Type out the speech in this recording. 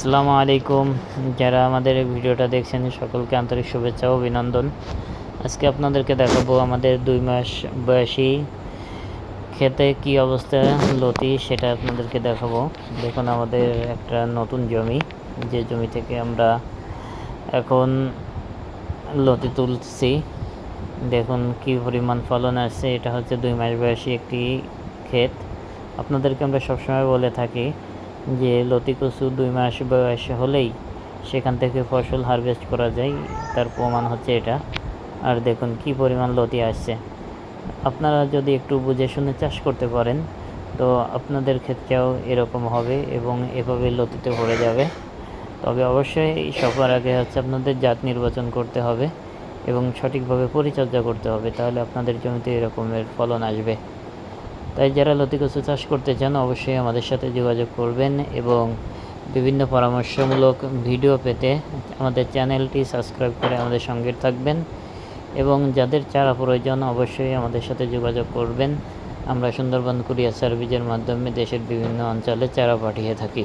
আসসালামু আলাইকুম। যারা আমাদের এই ভিডিওটা দেখছেন, সকলকে আন্তরিক শুভেচ্ছা ও অভিনন্দন। আজকে আপনাদেরকে দেখাবো আমাদের দুই মাস বয়সী খেতে কি অবস্থা, লতি, সেটা আপনাদেরকে দেখাবো। দেখুন, আমাদের একটা নতুন জমি। যে জমি থেকে আমরা এখন লতি তুলছি। দেখুন, কি পরিমাণ ফলন আসছে। এটা হচ্ছে দুই মাস বয়সী একটি ক্ষেত। আপনাদেরকে আমরা সবসময় বলে থাকি যে লতি কচু দুই মাস বয়স হলেই সেখান থেকে ফসল হারভেস্ট করা যায়, তার প্রমাণ হচ্ছে এটা। আর দেখুন কি পরিমাণ লতি আসছে। আপনারা যদি একটু বুঝে শুনে চাষ করতে পারেন, তো আপনাদের ক্ষেত্রেও এরকম হবে এবং এভাবে লতিতে ভরে যাবে। তবে অবশ্যই সবার আগে হচ্ছে আপনাদের জাত নির্বাচন করতে হবে এবং সঠিকভাবে পরিচর্যা করতে হবে, তাহলে আপনাদের জমিতে এরকমের ফলন আসবে। তাই যারা লতিকচু চাষ করতে চান অবশ্যই আমাদের সাথে যোগাযোগ করবেন এবং বিভিন্ন পরামর্শমূলক ভিডিও পেতে আমাদের চ্যানেলটি সাবস্ক্রাইব করে আমাদের সঙ্গে থাকবেন এবং যাদের চারা প্রয়োজন অবশ্যই আমাদের সাথে যোগাযোগ করবেন। আমরা সুন্দরবন কুরিয়া সার্ভিসের মাধ্যমে দেশের বিভিন্ন অঞ্চলে চারা পাঠিয়ে থাকি।